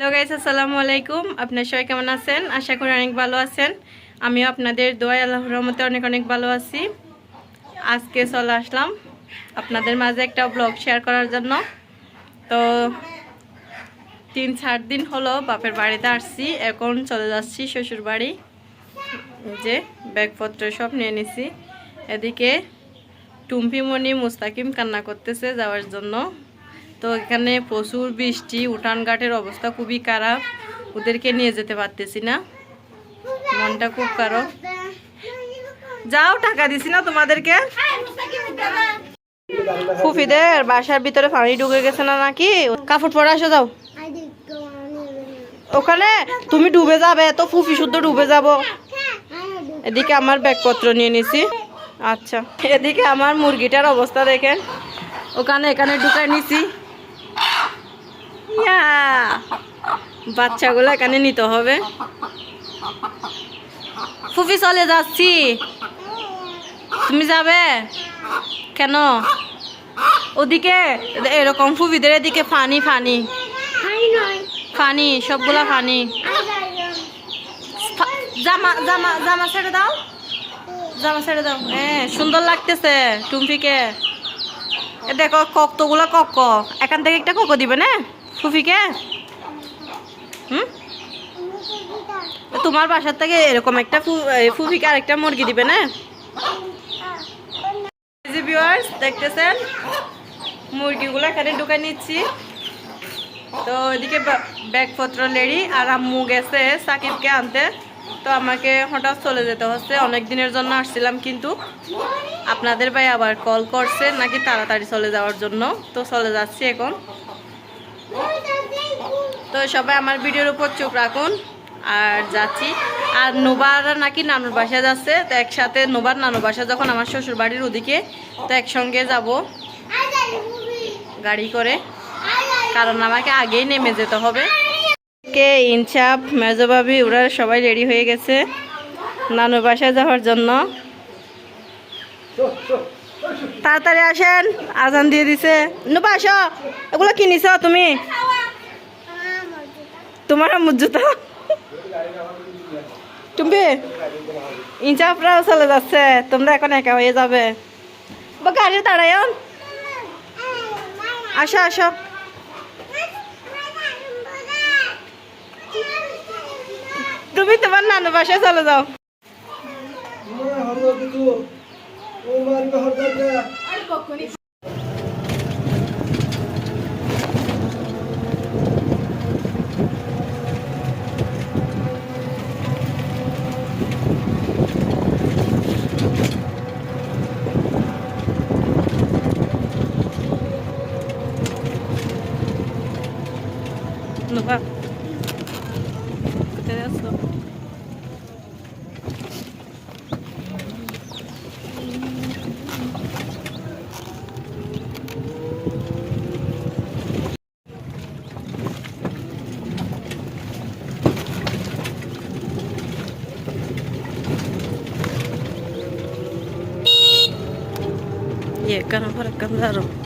Hello guys আসসালামু আলাইকুম। আপনার সবাই কেমন আছেন? আশা করি অনেক ভালো আছেন। আমিও আপনাদের দোয়া আল্লাহ রহমতে অনেক অনেক ভালো আছি। আজকে চলে আসলাম আপনাদের মাঝে একটা ব্লগ শেয়ার করার জন্য। তো তিন চার দিন হলো বাপের বাড়িতে আসছি, এখন চলে যাচ্ছি শ্বশুর বাড়ি। যে ব্যাগপত্র সব নিয়ে নিছি। এদিকে টুম্পিমণি মুস্তাকিম কান্না করতেছে যাওয়ার জন্য। তো এখানে প্রচুর বৃষ্টি উঠান ঘাটের অবস্থা খুবই খারাপ। ওদেরকে নিয়ে যেতে পারতেছি না। মনটা খুব খারাপ। যাও, টাকা দিছি না তোমাদেরকে? ফুফিদের বাসার ভিতরে পানি ঢুকে গেছে না নাকি? কাপড় পরে আসো, যাও। ওখানে তুমি ডুবে যাবে, তো ফুফি শুদ্ধ ডুবে যাব। এদিকে আমার ব্যাগপত্র নিয়ে নিছি। আচ্ছা এদিকে আমার মুরগিটার অবস্থা দেখেন। ওখানে, এখানে ঢুকাই নিছি। বাচ্চাগুলো এখানে নিতে হবে। ফুফি, চলে যাচ্ছি। তুমি যাবে? কেন? ওদিকে, এরকম ফুফিদের এদিকে ফানি ফানি। ফানি, সবগুলা ফানি। জামা জামা জামা ছেড়ে দাও। জামা ছেড়ে দাও। হ্যাঁ সুন্দর লাগতেছে টুম্পিকে এ, দেখো কক্তগুলো কক। এখান থেকে একটা কক দিবে না ফুফিকে? হুম? তোমার বাসার থেকে এরকম একটা ফুফিকে আরেকটা মুরগি দিবে না? দেখতেছেন? মুরগিগুলো এখানে ঢুকে নিচ্ছি। তো এদিকে ব্যাগপত্র লেডি, আর আম্মু গেছে সাকিবকে আনতে। তো আমাকে হঠাৎ চলে যেতে হচ্ছে। অনেক দিনের জন্য আসছিলাম, কিন্তু আপনাদের ভাই আবার কল করছে নাকি তাড়াতাড়ি চলে যাওয়ার জন্য। তো চলে যাচ্ছি এখন। তো সবাই আমার ভিডিওর উপর চোখ রাখুন। আর যাচ্ছি। আর নোবার নাকি নানুর বাসা যাচ্ছে, তো একসাথে নোবার নানুর বাসা যখন আমার শ্বশুর বাড়ির ওদিকে, তো একসঙ্গে যাব গাড়ি করে। কারণ আমাকে আগেই নেমে যেতে হবে। কে ইনসাপ মেজবাবি ওরা সবাই রেডি হয়ে গেছে নানুর বাসায় যাওয়ার জন্য। তাড়াতাড়ি আসেন, আজান দিয়ে দিছে। নুবা, আসো। এগুলো কি নিছ তুমি? তোমার মুজুতা তুমি ইনচাপরাও চলে যাচ্ছে, তোমরা এখন একা হয়ে যাবে। বা গাড়ি দাঁড়ায় আসো আসো। তুমি তোমার নানু বাসায় চলে যাও। no va. Llegaron para Candaro.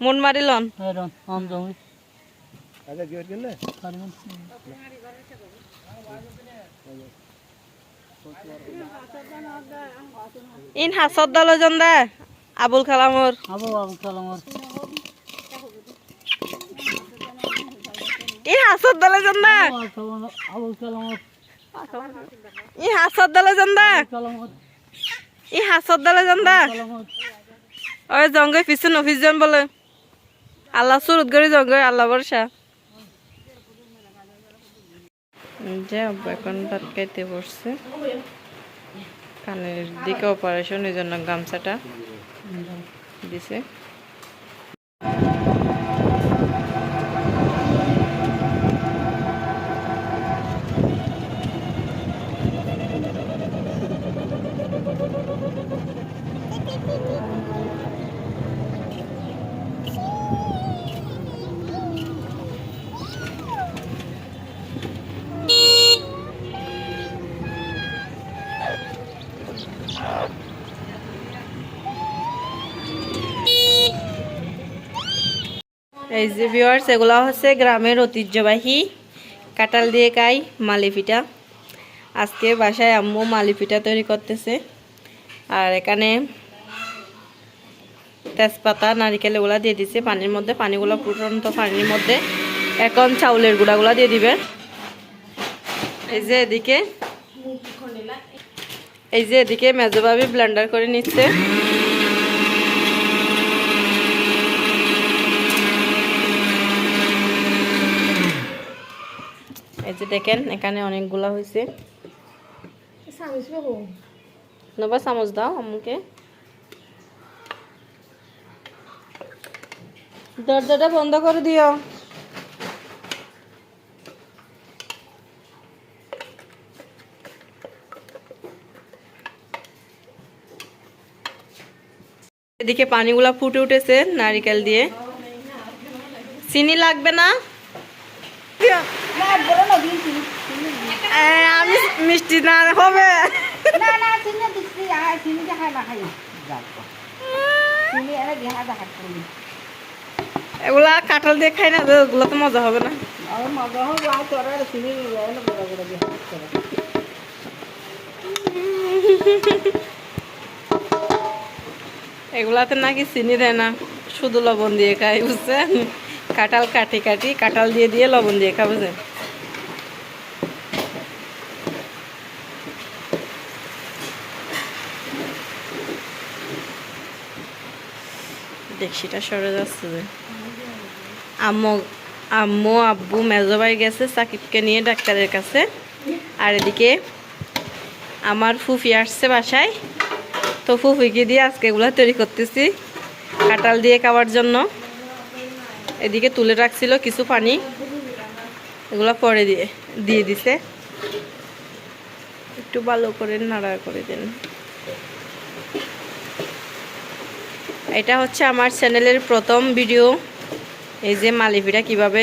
মন মারিলন ইন হাসর দলে যান দা আবুল কালামর ইন হাসর দলে যান দা। ই হাসর দলে যান দা। ই হাসর দলে যান দা। ওই জঙ্গল পিছু নফিস যান বলে। আল্লাহ সুরত করে জঙ্গল আল্লাহ বর্ষা যে এখন ভাত খাইতে বসছে। কানের দিকে অপারেশন এই জন্য গামছাটা দিছে। এই যে ভিওয়ার্স এগুলো হচ্ছে গ্রামের ঐতিহ্যবাহী কাঁঠাল দিয়ে খাই মালি পিঠা। আজকে বাসায় আম্মু মালি পিঠা তৈরি করতেছে। আর এখানে তেজপাতা, নারিকেল এগুলা দিয়ে দিছে পানির মধ্যে। পানিগুলো ফুটন্ত পানির মধ্যে এখন চাউলের গুঁড়াগুলা দিয়ে দিবে। এই যে এদিকে, এই যে এদিকে মেজবাবি ব্লেন্ডার করে নিচ্ছে। এই যে দেখেন এখানে অনেকগুলা হয়েছে নবা চামচ দাও আমাকে দরজাটা বন্ধ করে দিও। এদিকে পানিগুলা ফুটে উঠেছে নারিকেল দিয়ে। চিনি লাগবে না? আমি মিষ্টি না হবে। না না চিনি দিচ্ছি আর চিনি দেখা না খাই চিনি এনে দেখা দেখা করি এগুলা কাঁঠাল দিয়ে খাই না ওগুলো তো মজা হবে না। মজা হবে আর তোরা চিনি বড় বড় এগুলাতে নাকি চিনি দেয় না শুধু লবণ দিয়ে খাই বুঝছেন? কাঁঠাল কাটি কাটি কাঁঠাল দিয়ে দিয়ে লবণ দিয়ে খাব দেখছিটা সরে যাচ্ছে যে। আম্মু আম্মু, আব্বু, মেজো ভাই গেছে সাকিবকে নিয়ে ডাক্তারের কাছে। আর এদিকে আমার ফুফি আসছে বাসায়। তো ফুফিকে দিয়ে আজকে এগুলো তৈরি করতেছি, কাঁঠাল দিয়ে খাওয়ার জন্য। এদিকে তুলে রাখছিল কিছু পানি, এগুলো পরে দিয়ে দিয়ে দিছে। একটু ভালো করে নাড়া করে দেন। এটা হচ্ছে আমার চ্যানেলের প্রথম ভিডিও। এই যে মালিপিটা কীভাবে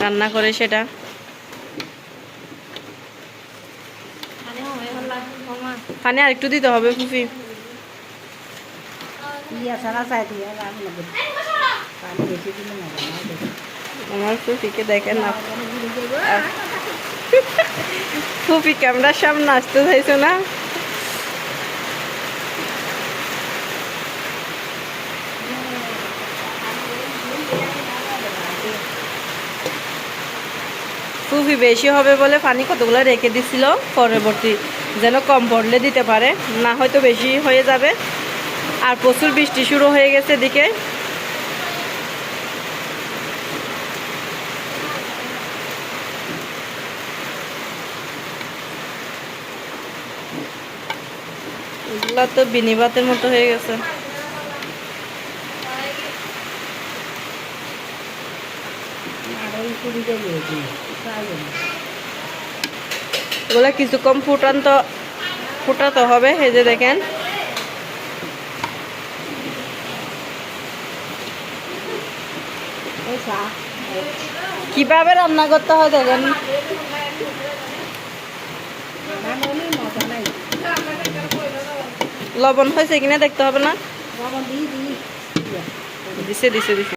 রান্না করে সেটা। পানি আর একটু দিতে হবে ফুফি। আমার দেখেন না। ফুফি, ক্যামেরার সামনে আসতে চাইছো না? ফুফি বেশি হবে বলে পানি কতগুলো রেখে দিছিল, পরবর্তী যেন কম পড়লে দিতে পারে। না হয়তো বেশি হয়ে যাবে। আর প্রচুর বৃষ্টি শুরু হয়ে গেছে এদিকে। এগুলা তো বিনিবাতের মতো হয়ে গেছে। আর এগুলা কিছু কম ফুটান্ত, ফুটাতে হবে, এই যে দেখেন। কীভাবে রান্না করতে হয় দেখেন? লবণ হয়েছে কিনা দেখতে হবে না? দিছে দিছে দিছে।